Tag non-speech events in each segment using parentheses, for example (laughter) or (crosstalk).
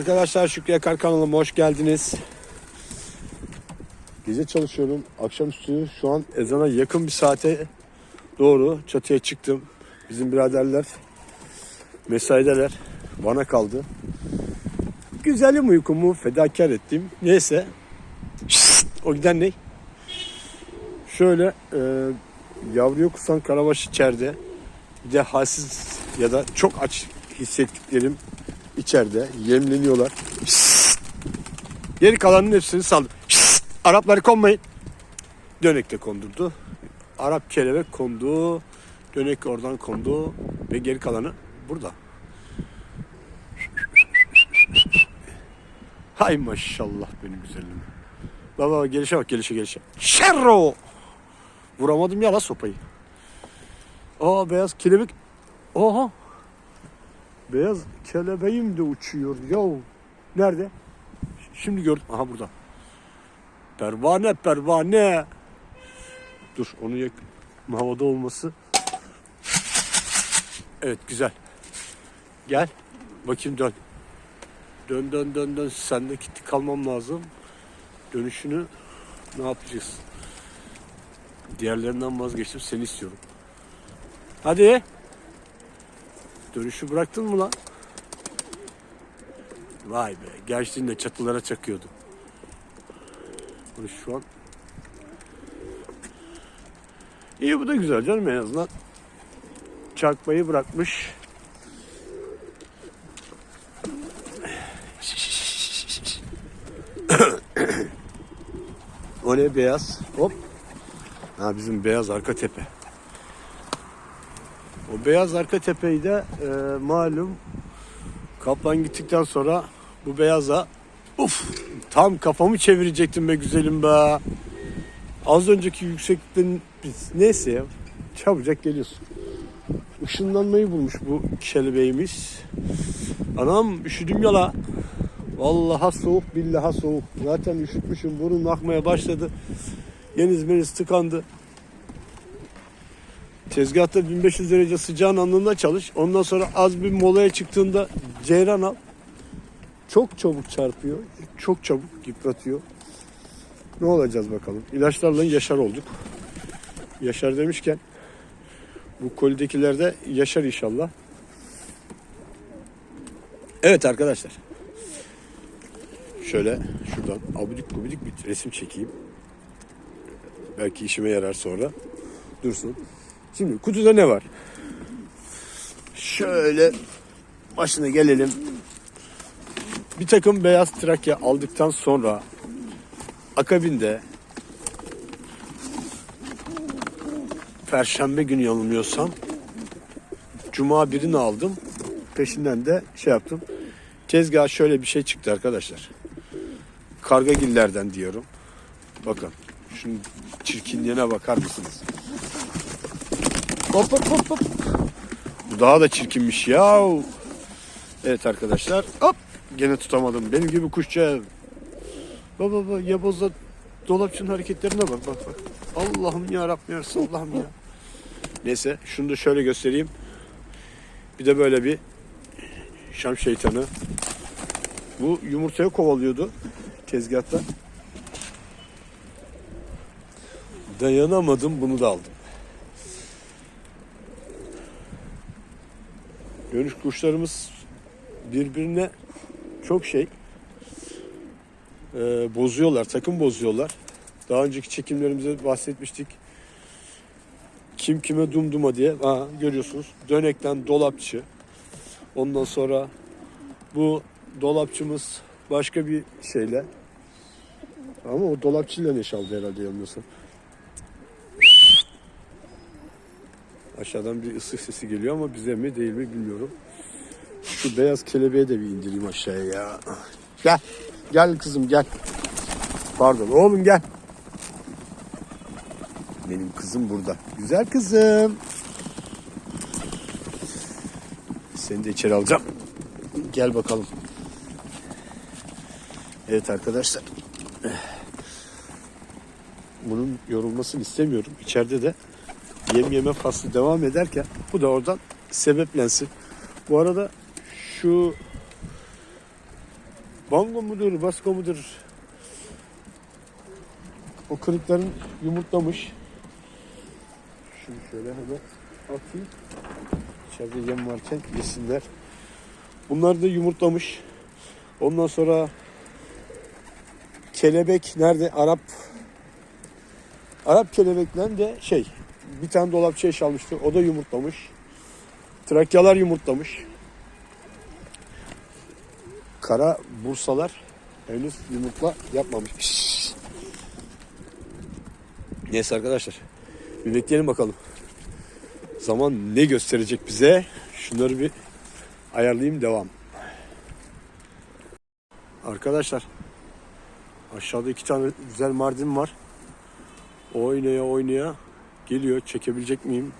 Arkadaşlar Şükrü Yakar kanalıma hoş geldiniz. Gece çalışıyorum. Akşamüstü şu an ezana yakın bir saate doğru çatıya çıktım. Bizim biraderler mesaideler. Bana kaldı. Güzelim uykumu fedakar ettim. Neyse. Şşt, o giden ne? Şöyle e, yavruyu kusan karabaş içeride. Bir de halsiz ya da çok aç hissettiklerim içeride yemleniyorlar. Geri kalanın hepsini saldım. Arapları konmayın. Dönek de kondurdu. Arap kelebek kondu. Dönek oradan kondu. Ve geri kalanı burada. Hay maşallah benim güzelim. Baba baba gelişe bak gelişe gelişe. Şerro! Vuramadım ya la sopayı. Aa beyaz kelebek. Oha. Beyaz kelebeğim de uçuyor ya. Nerede? Şimdi gördüm. Aha burada. Pervane pervane. Dur onu yak. Havada olması. Evet güzel. Gel. Bakayım dön. Dön dön dön dön. Sende kilitli kalmam lazım. Dönüşünü ne yapacağız? Diğerlerinden vazgeçtim. Seni istiyorum. Hadi. Dönüşü bıraktın mı lan? Vay be. Gençliğinde çatılara çakıyordu. Şu an İyi bu da güzel canım en azından. Çakmayı bırakmış. (coughs) o ne beyaz? Hop. Ha bizim beyaz arka tepe. O beyaz arka tepeyi de e, malum kaplan gittikten sonra bu beyaza uf tam kafamı çevirecektim be güzelim be. Az önceki yükseklikten neyse çabucak geliyorsun. Işınlanmayı bulmuş bu kelebeğimiz. Anam üşüdüm yala. Vallahi soğuk billaha soğuk. Zaten üşütmüşüm burun akmaya başladı. Yeniz meniz tıkandı. Tezgahta 1500 derece sıcağın anında çalış. Ondan sonra az bir molaya çıktığında ceyran al. Çok çabuk çarpıyor. Çok çabuk yıpratıyor. Ne olacağız bakalım. İlaçlarla yaşar olduk. Yaşar demişken bu kolidekiler de yaşar inşallah. Evet arkadaşlar. Şöyle şuradan abidik gubidik bir resim çekeyim. Belki işime yarar sonra. Dursun. Şimdi kutuda ne var? Şöyle başına gelelim. Bir takım beyaz trakya aldıktan sonra akabinde Perşembe günü yanılmıyorsam Cuma birini aldım. Peşinden de şey yaptım. Tezgah şöyle bir şey çıktı arkadaşlar. Kargagillerden diyorum. Bakın. Şunun çirkinliğine bakar mısınız? Hop hop hop hop. Bu daha da çirkinmiş ya. Evet arkadaşlar. Hop. Gene tutamadım. Benim gibi kuşça. Baba baba yabozda dolapçının hareketlerine bak bak bak. Allah'ım ya Rabbim ya Allah'ım ya. Neyse şunu da şöyle göstereyim. Bir de böyle bir Şam şeytanı. Bu yumurtayı kovalıyordu tezgahta. Dayanamadım bunu da aldım. Dönüş kuşlarımız birbirine çok şey e, bozuyorlar, takım bozuyorlar. Daha önceki çekimlerimizde bahsetmiştik. Kim kime dumduma diye. Ha, görüyorsunuz. Dönekten dolapçı. Ondan sonra bu dolapçımız başka bir şeyle. Ama o dolapçıyla neş aldı herhalde yanılmıyorsam. Aşağıdan bir ıslık sesi geliyor ama bize mi değil mi bilmiyorum. Şu beyaz kelebeği de bir indireyim aşağıya ya. Gel. Gel kızım gel. Pardon oğlum gel. Benim kızım burada. Güzel kızım. Seni de içeri alacağım. Gel bakalım. Evet arkadaşlar. Bunun yorulmasını istemiyorum. İçeride de yem yeme faslı devam ederken bu da oradan sebeplensin. Bu arada şu Bango mudur, basko mudur? O kırıkların yumurtlamış. Şunu şöyle hemen atayım. İçeride yem varken yesinler. Bunlar da yumurtlamış. Ondan sonra kelebek nerede? Arap Arap kelebekle de şey bir tane dolapçı eş almıştı. O da yumurtlamış. Trakyalar yumurtlamış. Kara bursalar henüz yumurtla yapmamış. Şşş. Neyse arkadaşlar. Bir bekleyelim bakalım. Zaman ne gösterecek bize? Şunları bir ayarlayayım devam. Arkadaşlar aşağıda iki tane güzel mardin var. Oynaya oynaya geliyor. Çekebilecek miyim?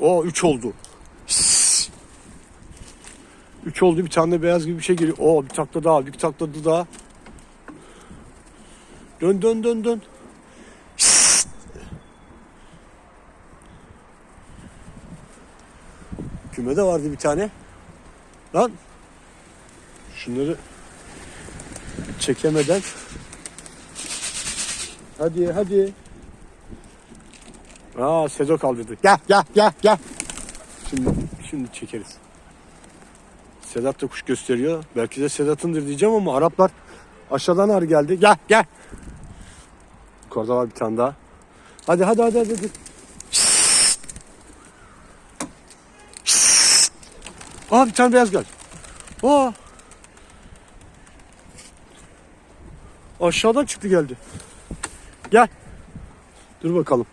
O 3 oldu. 3 oldu bir tane de beyaz gibi bir şey geliyor. O bir takla daha, bir takladı daha. Dön dön dön dön. Kümede vardı bir tane. Lan. Şunları çekemeden. Hadi hadi. Aa Sezo kaldırdı. Gel gel gel gel. Şimdi şimdi çekeriz. Sedat da kuş gösteriyor. Belki de Sedat'ındır diyeceğim ama Araplar aşağıdan ar geldi. Gel gel. Yukarıda var bir tane daha. Hadi hadi hadi hadi. hadi. Aa bir tane beyaz geldi. Aa. Aşağıdan çıktı geldi. Gel. Dur bakalım.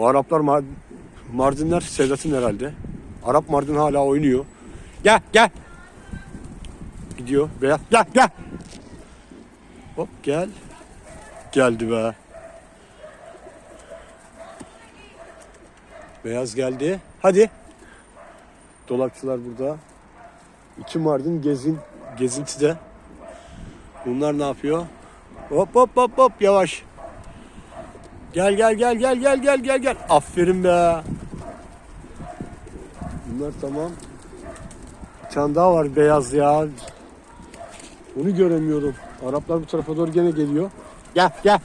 O Araplar Mar- Mardinler Sedat'ın herhalde. Arap Mardin hala oynuyor. Gel gel. Gidiyor. Beyaz. Gel gel. Hop gel. Geldi be. Beyaz geldi. Hadi. Dolapçılar burada. İki Mardin gezin gezintide. Bunlar ne yapıyor? Hop hop hop hop yavaş. Gel gel gel gel gel gel gel gel. Aferin be. Bunlar tamam. Bir tane daha var beyaz ya. Onu göremiyorum. Araplar bu tarafa doğru gene geliyor. Gel gel.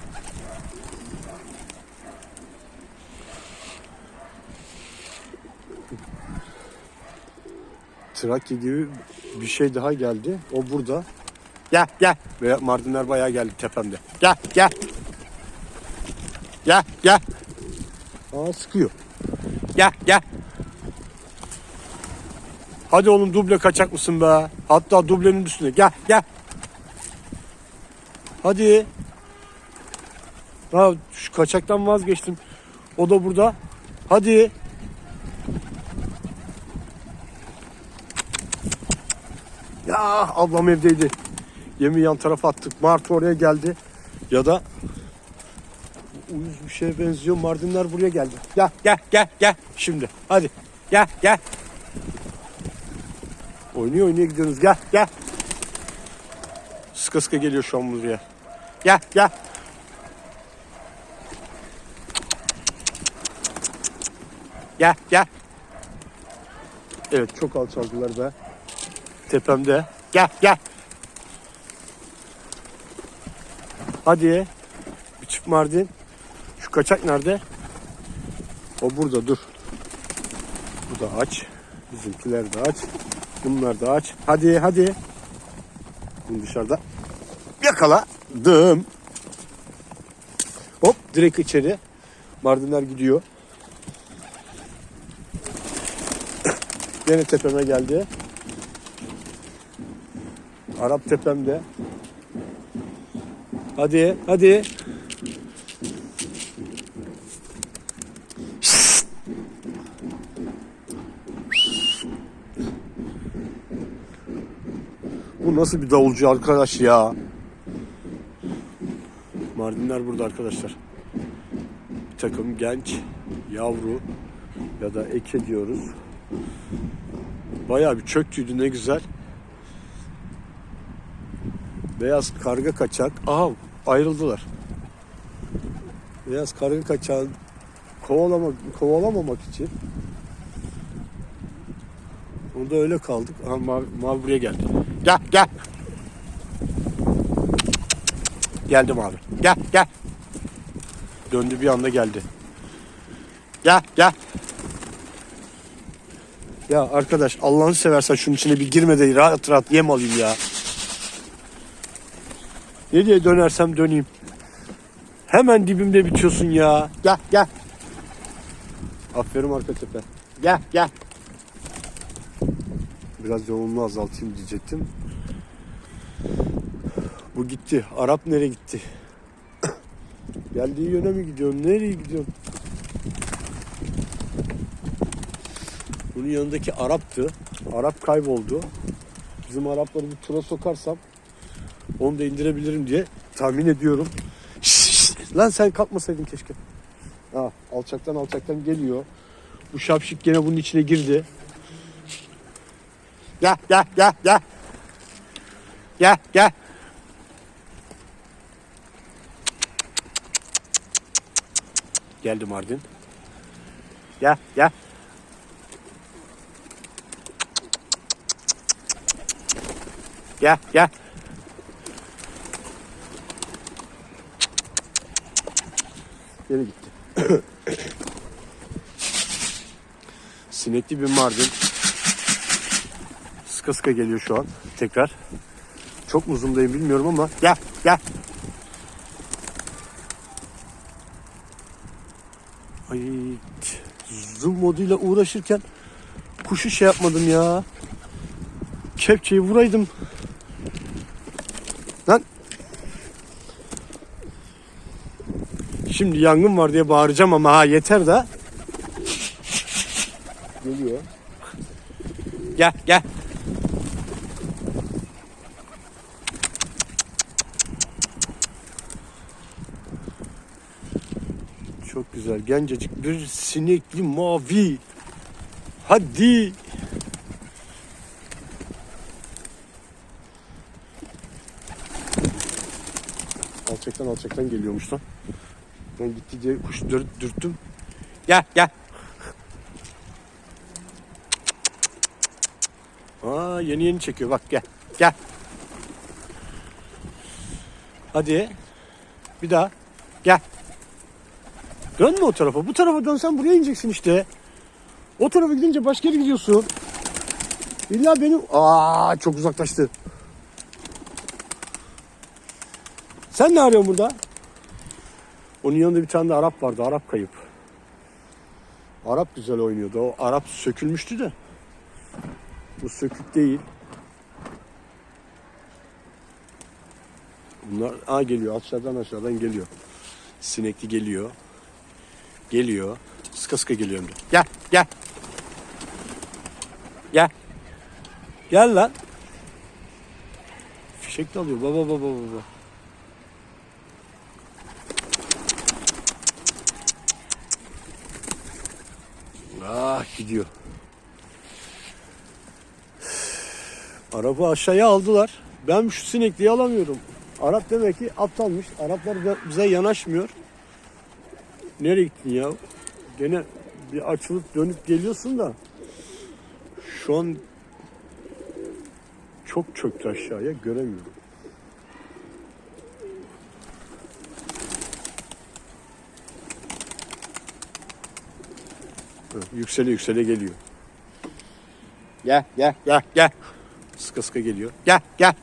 Trakya gibi bir şey daha geldi. O burada. Gel gel. Ve Mardinler bayağı geldi tepemde. Gel gel. Gel gel. Aa sıkıyor. Gel gel. Hadi oğlum duble kaçak mısın be? Hatta dublenin üstüne. Gel gel. Hadi. Ha, şu kaçaktan vazgeçtim. O da burada. Hadi. Ya ablam evdeydi. Yemi yan tarafa attık. Martı oraya geldi. Ya da uyuz bir şeye benziyor. Mardinler buraya geldi. Gel gel gel gel. Şimdi hadi. Gel gel. Oynuyor oynuyor gidiyoruz. Gel gel. Sıka sıka geliyor şu an buraya. Gel gel. Gel gel. Evet çok alçaldılar be. Tepemde. Gel gel. Hadi. Bir çift mardin. Kaçak nerede? O burada dur. Bu da aç. Bizimkiler de aç. Bunlar da aç. Hadi hadi. Bunu dışarıda yakaladım. Hop direkt içeri. Mardinler gidiyor. (coughs) Gene tepeme geldi. Arap tepemde. Hadi hadi. Nasıl bir davulcu arkadaş ya? Mardinler burada arkadaşlar. Bir takım genç, yavru ya da eke diyoruz. Bayağı bir çöktüydü ne güzel. Beyaz karga kaçak. Aha ayrıldılar. Beyaz karga kaçağın kovalamak, kovalamamak için Onda öyle kaldık. Aha mavi, mavi buraya geldi. Gel gel. Geldim abi. Gel gel. Döndü bir anda geldi. Gel gel. Ya arkadaş Allah'ını seversen şunun içine bir girme de rahat rahat yem alayım ya. Ne diye dönersem döneyim. Hemen dibimde bitiyorsun ya. Gel gel. Aferin arka tepe. Gel gel. Biraz yoğunluğu azaltayım diyecektim. Bu gitti. Arap nereye gitti? (coughs) Geldiği yöne mi gidiyorsun? Nereye gidiyorsun? Bunun yanındaki Arap'tı. Arap kayboldu. Bizim Arapları bir tura sokarsam onu da indirebilirim diye tahmin ediyorum. Şşş, lan sen kalkmasaydın keşke. Ha, alçaktan alçaktan geliyor. Bu şapşik gene bunun içine girdi. Gel gel gel gel. Gel gel. Geldi Mardin. Gel gel. Gel gel. Geri gitti. (coughs) Sinekli bir Mardin. Sıka sıka geliyor şu an tekrar. Çok mu uzundayım bilmiyorum ama gel gel. Ay zoom moduyla uğraşırken kuşu şey yapmadım ya. Kepçeyi vuraydım. Lan. Şimdi yangın var diye bağıracağım ama ha yeter de. Geliyor. Gel gel. Çok güzel. Gencecik bir sinekli mavi. Hadi. Alçaktan alçaktan geliyormuş lan. Ben gitti diye kuş dür, dürttüm. Gel gel. Aa yeni yeni çekiyor bak gel. Gel. Hadi. Bir daha. Gel. Dönme o tarafa. Bu tarafa dönsen buraya ineceksin işte. O tarafa gidince başka yere gidiyorsun. İlla benim... Aa çok uzaklaştı. Sen ne arıyorsun burada? Onun yanında bir tane de Arap vardı. Arap kayıp. Arap güzel oynuyordu. O Arap sökülmüştü de. Bu sökük değil. Bunlar aa geliyor. Aşağıdan aşağıdan geliyor. Sinekli geliyor. Geliyor. Sıka sıka geliyor hem de. Gel gel. Gel. Gel lan. Fişek de alıyor. Baba baba baba. Ah gidiyor. Araba aşağıya aldılar. Ben şu sinekliği alamıyorum. Arap demek ki aptalmış. Araplar bize yanaşmıyor. Nereye gittin ya? Gene bir açılıp dönüp geliyorsun da. Şu an çok çöktü aşağıya göremiyorum. Hı, Yüksele yüksele geliyor. Gel gel gel gel. Sıka sıka geliyor. Gel gel.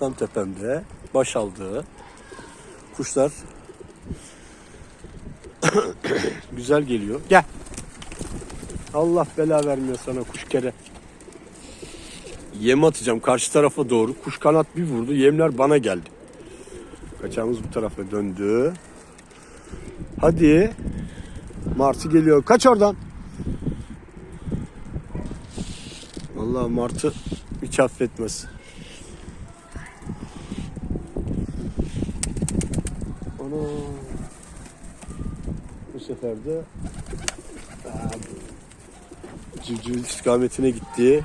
Tam tepemde baş aldığı kuşlar (coughs) güzel geliyor. Gel. Allah bela vermiyor sana kuş kere. Yem atacağım karşı tarafa doğru. Kuş kanat bir vurdu. Yemler bana geldi. Kaçağımız bu tarafa döndü. Hadi. Martı geliyor. Kaç oradan. Vallahi Martı hiç affetmez. Ana. Bu sefer de civciv istikametine gitti.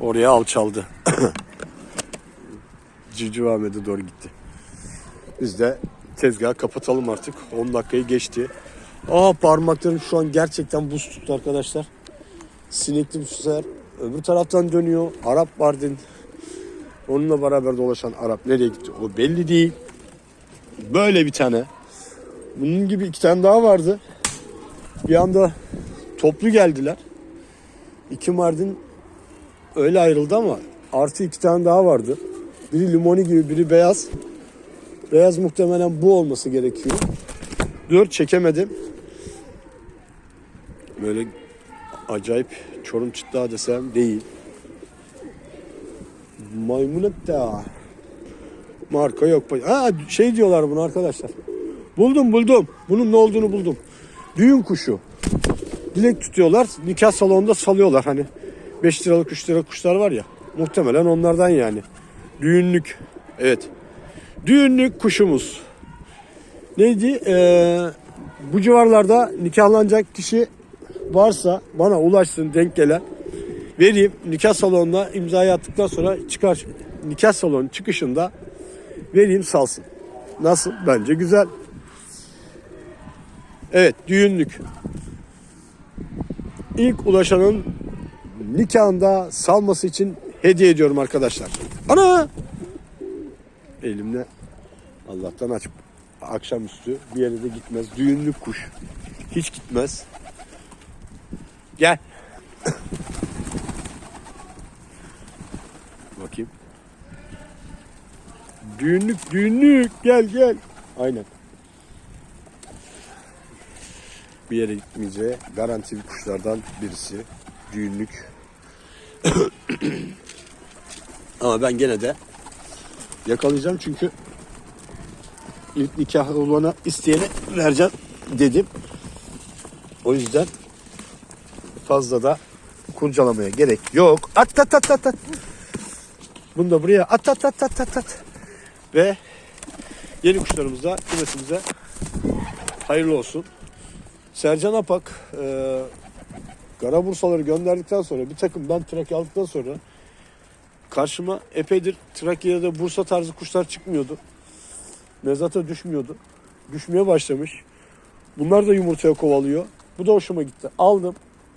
Oraya alçaldı. (coughs) Civciv Ahmet'e doğru gitti. Biz de tezgahı kapatalım artık. 10 dakikayı geçti. Aa parmaklarım şu an gerçekten buz tuttu arkadaşlar. Sinekli bu sefer. Öbür taraftan dönüyor. Arap Bardin. Onunla beraber dolaşan Arap nereye gitti o belli değil. Böyle bir tane. Bunun gibi iki tane daha vardı. Bir anda toplu geldiler. İki Mardin öyle ayrıldı ama artı iki tane daha vardı. Biri limoni gibi biri beyaz. Beyaz muhtemelen bu olması gerekiyor. Dört çekemedim. Böyle acayip çorum çıtlağı desem değil. Maymunetta. Marka yok. Ha şey diyorlar bunu arkadaşlar. Buldum buldum. Bunun ne olduğunu buldum. Düğün kuşu. Dilek tutuyorlar. Nikah salonunda salıyorlar hani. 5 liralık 3 liralık kuşlar var ya. Muhtemelen onlardan yani. Düğünlük. Evet. Düğünlük kuşumuz. Neydi? Ee, bu civarlarda nikahlanacak kişi varsa bana ulaşsın denk gelen. Vereyim nikah salonuna imzayı attıktan sonra çıkar nikah salonu çıkışında vereyim salsın. Nasıl? Bence güzel. Evet düğünlük. İlk ulaşanın nikahında salması için hediye ediyorum arkadaşlar. Ana! Elimde Allah'tan açıp akşamüstü bir yere de gitmez. Düğünlük kuş. Hiç gitmez. Gel. Bakayım. Düğünlük düğünlük gel gel. Aynen. Bir yere gitmeyeceği garantili kuşlardan birisi. Düğünlük. (coughs) Ama ben gene de yakalayacağım çünkü ilk nikah olana isteyene vereceğim dedim. O yüzden fazla da kurcalamaya gerek yok. At at at at at. Bunu da buraya at at at at at at. Ve yeni kuşlarımızda kümesimize hayırlı olsun. Sercan Apak e, kara bursaları gönderdikten sonra bir takım ben Trakya aldıktan sonra karşıma epeydir Trakya'da Bursa tarzı kuşlar çıkmıyordu. Mezata düşmüyordu. Düşmeye başlamış. Bunlar da yumurtaya kovalıyor. Bu da hoşuma gitti. Aldım.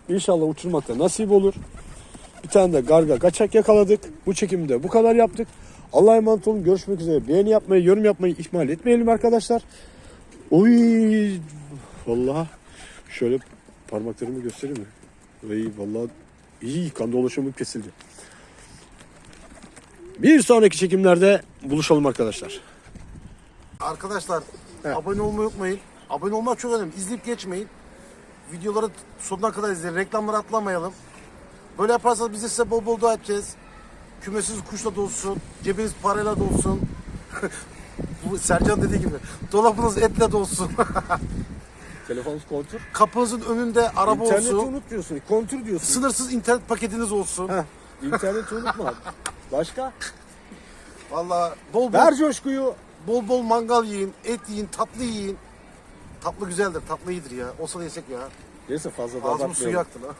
İnşallah uçurmakta nasip olur. Bir tane de garga kaçak yakaladık. Bu çekimde bu kadar yaptık. Allah'a emanet olun. Görüşmek üzere. Beğeni yapmayı, yorum yapmayı ihmal etmeyelim arkadaşlar. Oy vallahi şöyle parmaklarımı göstereyim mi? Oy vallahi iyi kan dolaşımı kesildi. Bir sonraki çekimlerde buluşalım arkadaşlar. Arkadaşlar Evet. abone olmayı unutmayın. Abone olmak çok önemli. İzleyip geçmeyin. Videoları sonuna kadar izleyin. Reklamları atlamayalım. Böyle yaparsanız biz de size bol bol dua edeceğiz. Kümesiz kuşla dolsun. Cebiniz parayla dolsun. (laughs) Bu Sercan dediği gibi. Dolabınız etle dolsun. (laughs) Telefonunuz kontür. Kapınızın önünde araba İnterneti olsun. unut diyorsun. Kontür diyorsun. Sınırsız internet paketiniz olsun. Heh, İnterneti unutma. Başka? Vallahi bol bol, Ver coşkuyu. bol bol mangal yiyin, et yiyin, tatlı yiyin. Tatlı güzeldir, tatlı iyidir ya. Olsa da yesek ya. Neyse fazla da Ağzımın abartmayalım. suyu aktı lan.